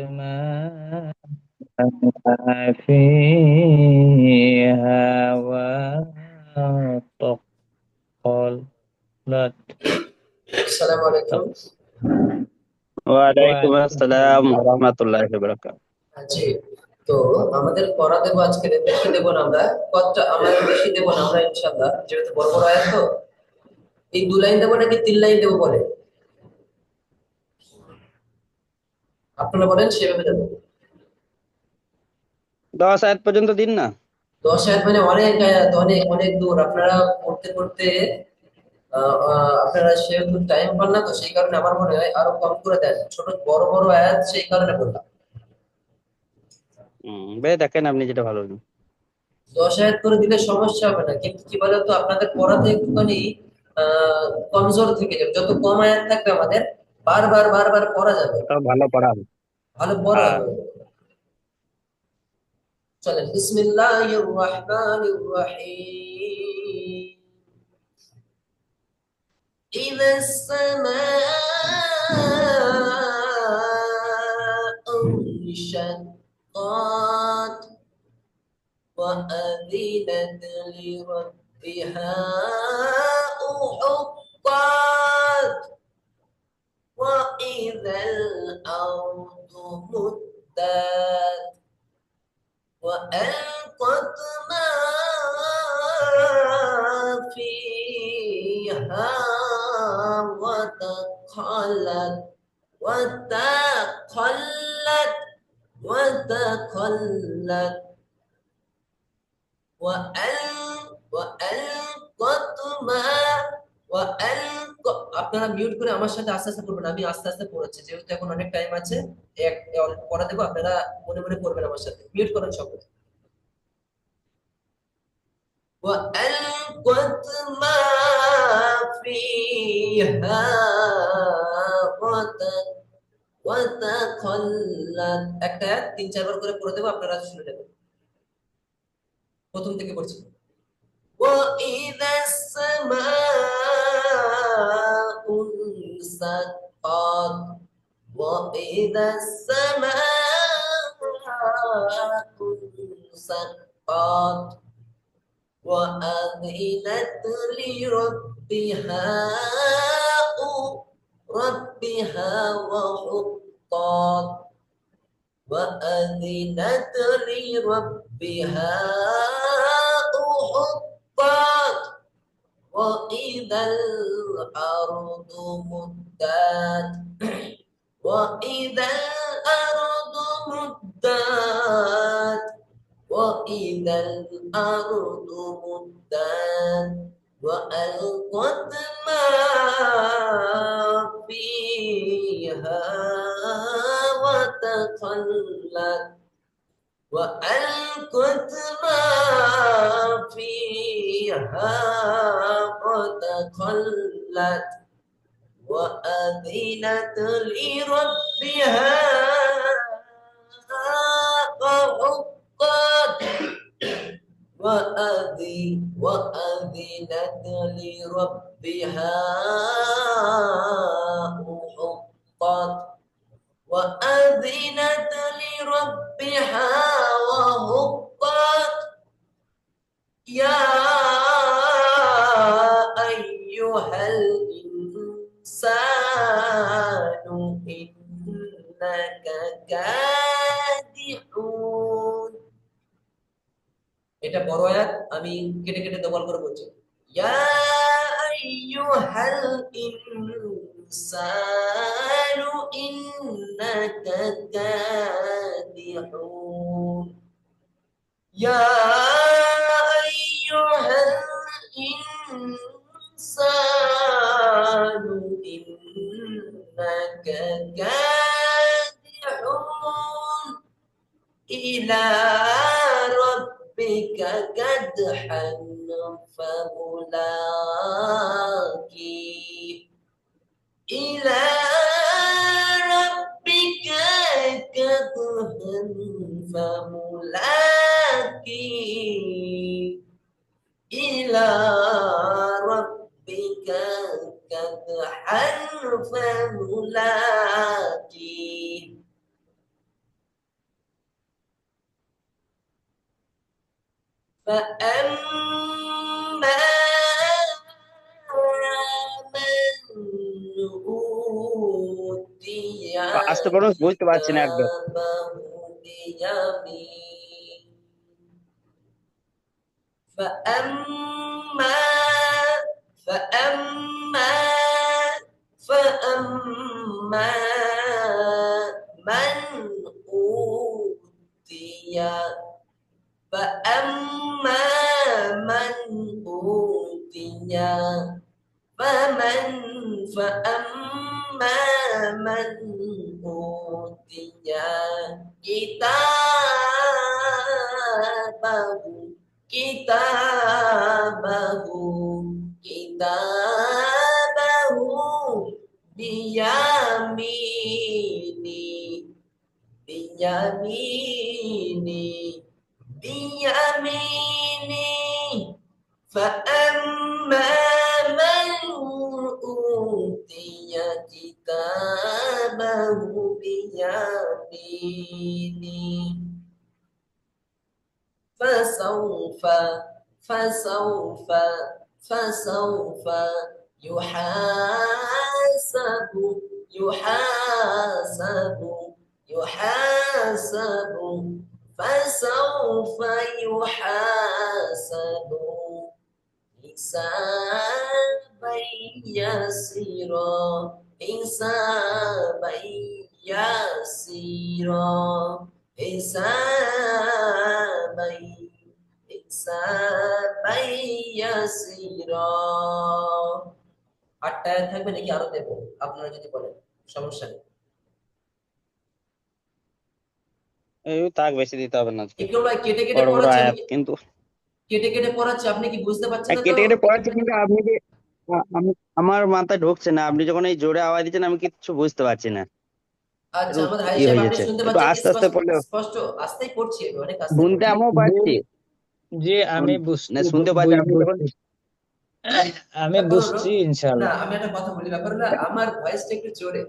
ما فيها وتقلت السلام عليكم ওয়ালাইকুম আসসালাম রহমতুল্লাহ বরকাত জি তো আমাদের পড়া দেবো আজকে বেশি দেবো না আমরা কতটা আমরা বেশি দেবো না আমরা ইনশাআল্লাহ যেহেতু বড় বড় আয়াত তো এই দু লাইন দেবো নাকি তিন লাইন দেবো বলে আপনারা বলেন সেভাবে দেবো দশ আয়াত পর্যন্ত দিন না? দশ আয়াত মানে অনেক আয়াত অনেক অনেক দূর। আপনারা পড়তে পড়তে আপনারা সেহেতু টাইম পান না তো সেই কারণে আমার মনে হয় আরও কম করে দেন। ছোট বড় বড় আয়াত সেই কারণে বললাম। বে দেখেন আপনি যেটা ভালো দশ আয়াত করে দিলে সমস্যা হবে না। কিন্তু কি বলতো আপনাদের পড়াতে একটুখানি কমজোর থেকে যাবে। যত কম আয়াত থাকবে আমাদের বারবার বারবার পড়া যাবে। তো ভালো পড়া হবে। على آه. برا. چلن بسم الله الرحمن الرحيم. إذا السماء انشقت وأذنت لربها أحقت وإذا الأرض مدات وألقت ما فيها وتقلت وتقلت وتقلت وأل وألقت ما وألقت আপনারা মিউট করে আমার সাথে আস্তে আস্তে করবেন আমি আস্তে আস্তে পড়াচ্ছি যেহেতু এখন অনেক টাইম আছে এক অল্প পড়া দেবো আপনারা মনে মনে করবেন আমার সাথে মিউট করেন সকলে وألقت ما فيها وت- وتخلت একটা আয়াত তিন চারবার করে পড়ে দেবো আপনারা শুনে নেবেন প্রথম থেকে পড়ছি وإذا السماء انشقت وإذا السماء انشقت وأذنت لربها ربها وحقت وأذنت لربها حقت وإذا الأرض مدت وإذا الأرض مدت وإذا الأرض مدت وألقت ما فيها وتخلت وألقت ما فيها وتخلت وأذنت لربها وحقت وأذي وأذنت لربها وحقت وأذنت لربها وحقت يا أيها الإنسان إنك كادح এটা বড় আয়াত আমি কেটে কেটে দবল করে বলছি ইয়া আইয়ুহাল ইনসানু الإنسان إنك كادح يا أيها الإنسان إنك كادحون إلى ربك كدحا فملاقيه. إلى ربك كدها فملاقيه إلى ربك كدحا فملاقيه فأما আস্তে পড়ুন বুঝতে পারছি না একদম كتابه بيمين فأما فأما فأما من أوتي فأما من أوتي فمن فأما من أوتي كتابه كتابه كتابه بيميني بيميني بيميني فأما من أوتي كتابه بيمينه فسوف فسوف فسوف يحاسب يحاسب يحاسب فسوف يحاسب حسابا يسيرا حسابا يسيرا حسابا حسابا يسيرا আটটায় থাকবে নাকি আরো দেবো আপনারা যদি বলেন সমস্যা নেই এই থাক বেশি দিতে হবে না আজকে একটু আমরা কেটে কেটে বড় বড় পড়াচ্ছি আয়াত আমি- কিন্তু কেটে কেটে পড়াচ্ছি আপনি কি বুঝতে পারছেন হ্যাঁ, না কেটে তো কেটে পড়াচ্ছি কিন্তু আপনি যে আ- আমি- আমার মাথায় ঢুকছে না। আপনি যখন এই জোরে আওয়াজ দিচ্ছেন আমি কিচ্ছু বুঝতে পারছি না। আচ্ছা একটু আমার সাহেব হয়ে আপনি যাচ্ছে? শুনতে একটু পাচ্ছেন? কি আস্তে আস্তে স্পষ্ট পড়লে স্পষ্ট আস্তেই পড়ছি আমি অনেক আস্তে শুনতে পড়ছি আমিও পাচ্ছি জি আমি শুন- বুঝতে না শুনতে পাচ্ছি আপনি যখন বুঝছি আমি ব্যাপার হলো বুঝছি না ইনশাআল্লাহ। আমি একটা কথা বলি ব্যাপার হলো আমার ভয়েসটা একটু জোরে।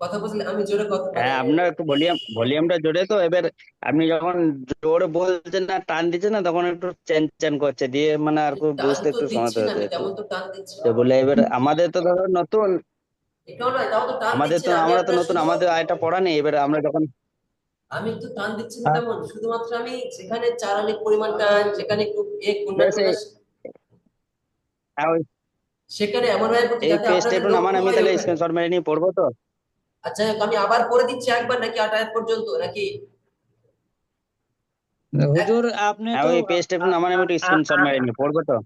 কথা আমি জোরে কথা হ্যাঁ আপনার একটু ভলিউম ভলিউমটা জোরে তো এবার আপনি যখন জোরে বলছেন না টান দিচ্ছেন না তখন একটু চ্যান চ্যান করছে দিয়ে মানে আর খুব বুঝতে একটু সমস্যা হচ্ছে। তেমন তো টান দিচ্ছি তো বলে এবার আমাদের তো ধরো নতুন আমাদের তো আমরা তো নতুন আমাদের আয়টা পড়া নেই এবার আমরা যখন আমি তো টান দিচ্ছি না তেমন শুধুমাত্র আমি যেখানে চারালির পরিমাণটা যেখানে একটু এ কুন্ডা বেশ, এই- হ্যাঁ, সেখানে এমন ভাবে এই পেজটা একটু নামান আমি তাহলে স্ক্রিনশট মেরে নিয়ে পড়ব তো। আচ্ছা আমি আবার পড়ে দিচ্ছি একবার নাকি আট আয়াত পর্যন্ত নাকি? হুজুর আপনি হ্যাঁ তো ওই পেজটা একটু নামান আমি একটু স্ক্রিনশট মেরে নিয়ে পড়ব তো।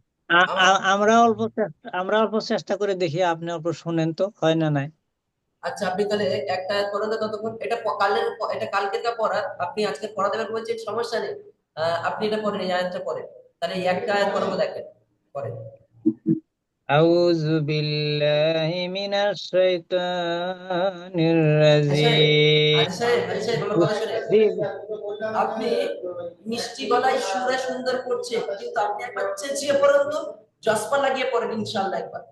আমরা অল্প চেষ্টা আমরা অল্প চেষ্টা করে দেখি আপনি অল্প শুনেন তো হয় না নাই? আচ্ছা আপনি তাহলে একটা আয়াত পড়েন ততক্ষণ এটা কালের এটা কালকের কা পড়া আপনি আজকে পড়া দেবেন বলছেন সমস্যা নেই আহ, আপনি এটা পড়েন এই আয়াতটা পড়েন। তাহলে এই একটা আয়াত পড়ব দেখেন পড়েন। আউযু বিল্লাহি মিনাশ শাইতানির হাজি রাজিম সাহেব হাজি সাহেব আমার কথা শুনেন জি আপনি মিষ্টি গলায় সুরে সুন্দর করছেন কিন্তু আপনি একবার চেঁচিয়ে পড়েন তো জসপা লাগিয়ে পড়েন ইনশাআল্লাহ একবার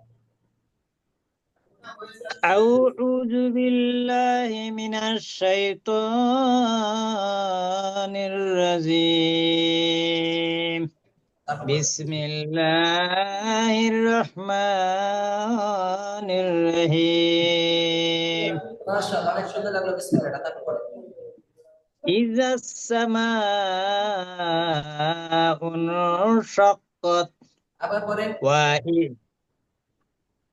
أعوذ بالله من الشيطان الرجيم তারপর বলেন। بسم الله الرحمن الرحيم মাশাআল্লাহ অনেক সুন্দর লাগলো বিসমিল্লাহ তারপর বলেন إذا السماء انشقت আবার পড়েন وإذ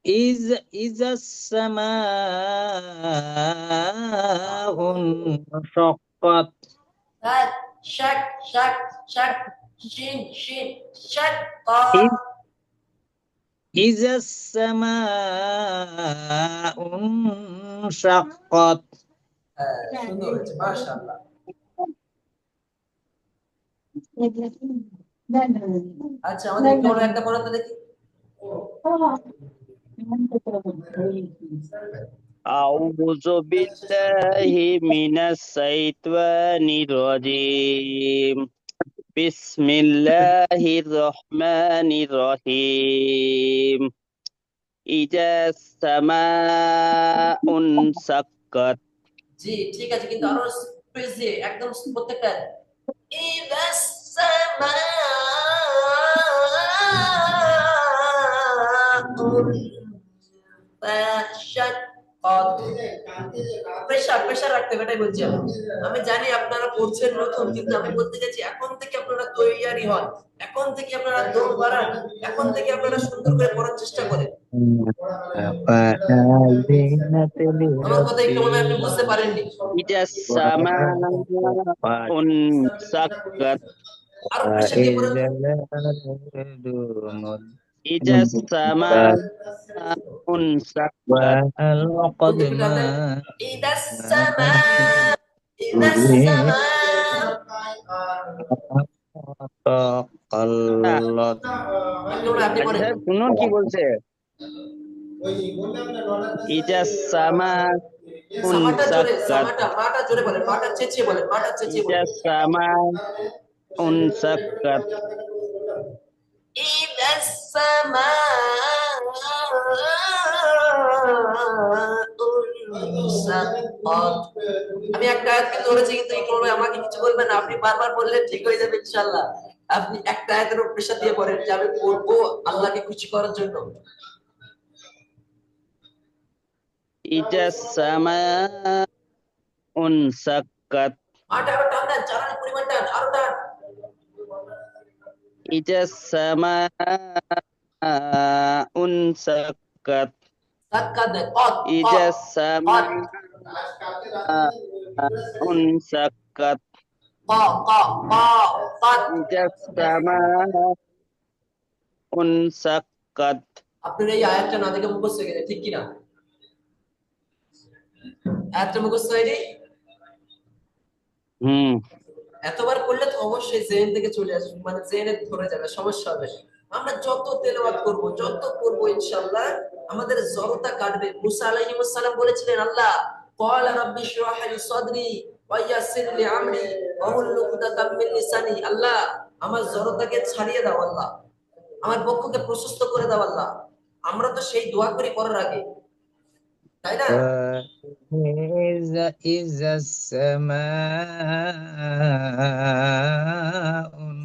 إذ إذا السماء انشقت هات شك شك شك شين شين شك إذ إذا السماء انشقت হ্যাঁ, সুন্দর হয়েছে মাশাআল্লাহ আচ্ছা আমাদের একটু অন্য একটা পড়াতে দেখি أعوذ بالله من الشيطان الرجيم বিসমিল্লাহির রহমানির রহিম ইজা সামাউন সাক্কাত জি, ঠিক আছে, কিন্তু আরও স্পেসে একদম প্রত্যেকটা। ইজা সামাউন ফাশাক্কাত প্রেশার প্রেশার রাখতে হবে এটাই বলছি আমি। জানি আপনারা পড়ছেন নতুন কিন্তু আমি বলতে চাইছি এখন থেকে আপনারা তৈরি হন। এখন থেকে আপনারা দৌড় বাড়ান এখন থেকে আপনারা সুন্দর করে পড়ার চেষ্টা করেন। আমার কথা একটু মনে আপনি বুঝতে পারেননি। আরও প্রেশার দিয়ে পড়েন। ইজা সামা উনসাক্কাত ولقد ما إذا السماء إذا السماء تقلت আপনি আপনি পড়েন আচ্ছা শুনুন কি বলছে ইজা সামা সামাটা জোরে উনসাক্কাত সামাটা মাটা জোরে বলেন মাটা চেঁচিয়ে বলেন মাটা চেঁচিয়ে ইজা বলেন সামা উনসাক্কাত إذا السماء انشقت আমি একটা আয়াতকে ধরেছি কিন্তু এই করবে আমাকে কিছু বলবেন না আপনি বারবার বললে ঠিক হয়ে যাবে ইনশাআল্লাহ আপনি একটা আয়াতের উপর প্রেশার দিয়ে পড়েন যে আমি পড়বো আল্লাহকে খুশি করার জন্য ইজা সামা উনসাক্কাত মাটা আরো টান ইজা সামা উনসাক্কাত ধাক্কা দেন কত ইজা সামা উনসাক্কাত ক ক ক কত ইজা সামা উনসাক্কাত আপনার এই আয়াতটা না দেখে মুখস্থ হয়ে গেছে ঠিক কিনা আয়াতটা মুখস্থ হয়নি হুম এতবার করলে তো অবশ্যই জেন থেকে চলে আসবে মানে জেনে ধরে যাবে সমস্যা হবে আমরা যত তেলাওয়াত করব যত করব ইনশাআল্লাহ আমাদের জড়তা কাটবে মুসা আলাইহিস সালাম বলেছিলেন আল্লাহ قال رب اشرح لي صدري ويسر لي امري واحلل عقدة من لساني আল্লাহ আমার জড়তাকে ছাড়িয়ে দাও আল্লাহ আমার বক্ষকে প্রশস্ত করে দাও আল্লাহ আমরা তো সেই দোয়া করি করার আগে তাই না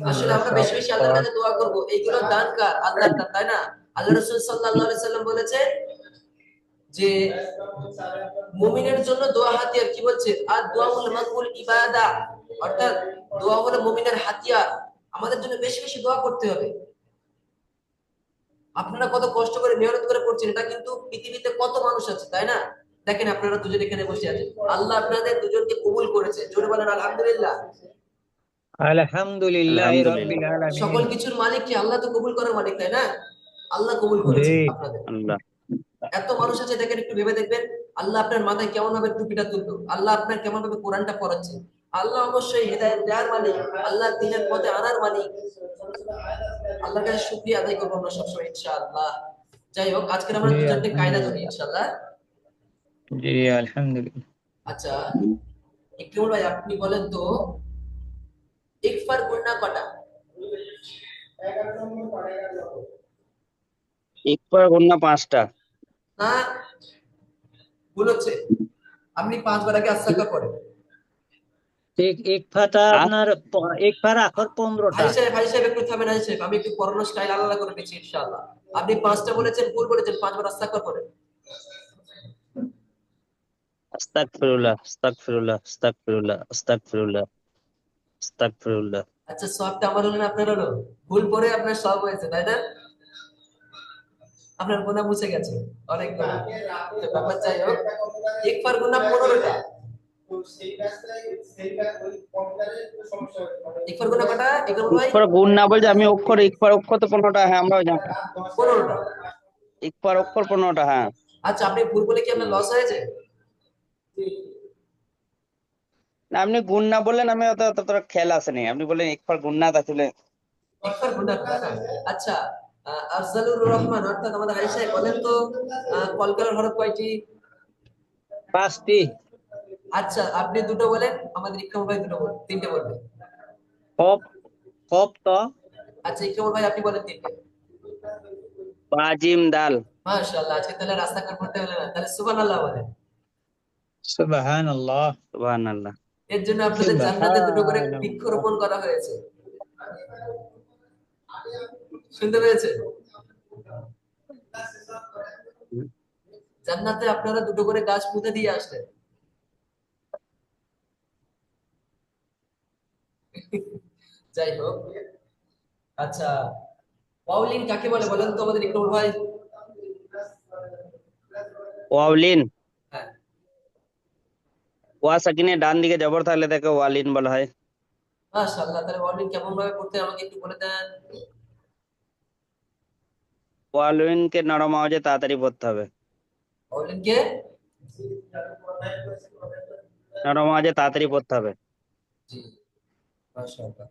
আসলে আমরা বেশি বেশি আল্লাহর কাছে দোয়া এইগুলো দান কার আল্লাহ দান তাই না আল্লাহ সাল্লাম বলেছেন যে মুমিনের জন্য দোয়া হাতিয়ার কি বলছে আর দোয়াউল মাকবুল ইবাদা অর্থাৎ দোয়া হলো মুমিনের হাতিয়ার আমাদের জন্য বেশি বেশি দোয়া করতে হবে আপনারা কত কষ্ট করে মেহনত করে পড়ছেন এটা কিন্তু পৃথিবীতে কত মানুষ আছে তাই না? দেখেন আপনারা দুজন এখানে বসে আছেন। আল্লাহ আপনাদের দুজনকে কবুল করেছে। জোরে বলেন আলহামদুলিল্লাহ। আলহামদুলিল্লাহ সকল কিছুর মালিক কি? আল্লাহ তো কবুল করার মালিক তাই না? আল্লাহ কবুল করেছে আপনাদের। এত মানুষ আছে দেখেন একটু ভেবে দেখবেন আল্লাহ আপনার মাথায় কেমন ভাবে টুপিটা তুললো? আল্লাহ আপনার কেমন ভাবে কোরআনটা পড়াচ্ছে? আল্লাহ অবশ্যই হৃদায়ত দেওয়ার মালিক আল্লাহ দিনের পথে আনার মালিক। আল্লাহ কাছে সুখী আদায় করব আমরা সবসময় ইনশাআল্লাহ। যাই হোক আজকে আমরা দুজনকে কায়দা জানি ইনশাল্লাহ আচ্ছা আপনি বলেন তো ইকফার কটা? পাঁচটা। আপনি পাঁচবার আগে আস্তাকা করেন। এক এক ফাটা আপনার এক ফার আখর পনেরোটা। ভাই সাহেব ভাই সাহেব একটু থামেন ভাই সাহেব। আমি একটু পড়ানোর স্টাইল আলাদা করে নিচ্ছি ইনশাআল্লাহ। আপনি পাঁচটা বলেছেন ভুল বলেছেন পাঁচবার আস্তাগফার করেন আস্তাগফিরুল্লাহ আস্তাগফিরুল্লাহ আস্তাগফিরুল্লাহ আস্তাগফিরুল্লাহ আস্তাগফিরুল্লাহ। আচ্ছা সবটা আমার হলো না আপনার হলো? ভুল পরে আপনার সব হয়েছে তাই না? আপনার গুণা মুছে গেছে অনেক ব্যাপার যাই হোক একবার গুণা পনেরোটা। একবার গুণা কটা একবার ভাই অক্ষর গুণ না বলছে আমি অক্ষর একবার অক্ষর তো পনেরোটা হ্যাঁ আমরাও জানি। পনেরোটা? অক্ষর পনেরোটা হ্যাঁ। আচ্ছা আপনি ভুল বলে কি আপনার লস হয়েছে? না আপনি গুণ না বললেন আমি অত ততটা খেয়াল আসেনি। আপনি বললেন একবার গুণ না তাহলে একবার গুণা না আচ্ছা আহ, আফজালুর রহমান অর্থাৎ আমাদের বলেন তো কলকাতার হরফ কয়টি? পাঁচটি। আচ্ছা আপনি দুটো বলেন আমাদের ইকরামুল ভাই দুটো বলেন তিনটে বলবেন কপ কপ তো। আচ্ছা ইকরামুল ভাই আপনি বলেন তিনটে। বাজিম দাল। মাশাআল্লাহ আজকে তাহলে রাস্তা কার করতে হলে না তাহলে সুবহানাল্লাহ বলেন। সুবহান আল্লাহ সুবহানাল্লাহ। এর জন্য আপনাদের জান্নাতে দুটো করে সুবহানাল্লাহ। বৃক্ষরোপণ করা হয়েছে। শুনতে পেয়েছেন? জান্নাতে আপনারা দুটো করে গাছ পুঁতে দিয়ে আসলেন। যাই হোক আচ্ছা পাউলিন কাকে বলে বলেন তো? আমাদের ইকরামুল ভাই। ওয়ালিন হ্যাঁ। ওয়া সাকিনে ডান দিকে জবর থাকলে তাকে ওয়ালিন বলা হয়। মাশাআল্লাহ তাহলে পাউলিন কেমন ভাবে পড়তে আমাকে একটু বলে দেন। ওয়ালিনকে নরম আওয়াজে তাড়াতাড়ি পড়তে হবে। পাউলিন কে নরম আওয়াজে তাড়াতাড়ি পড়তে হবে। জি। মাশাআল্লাহ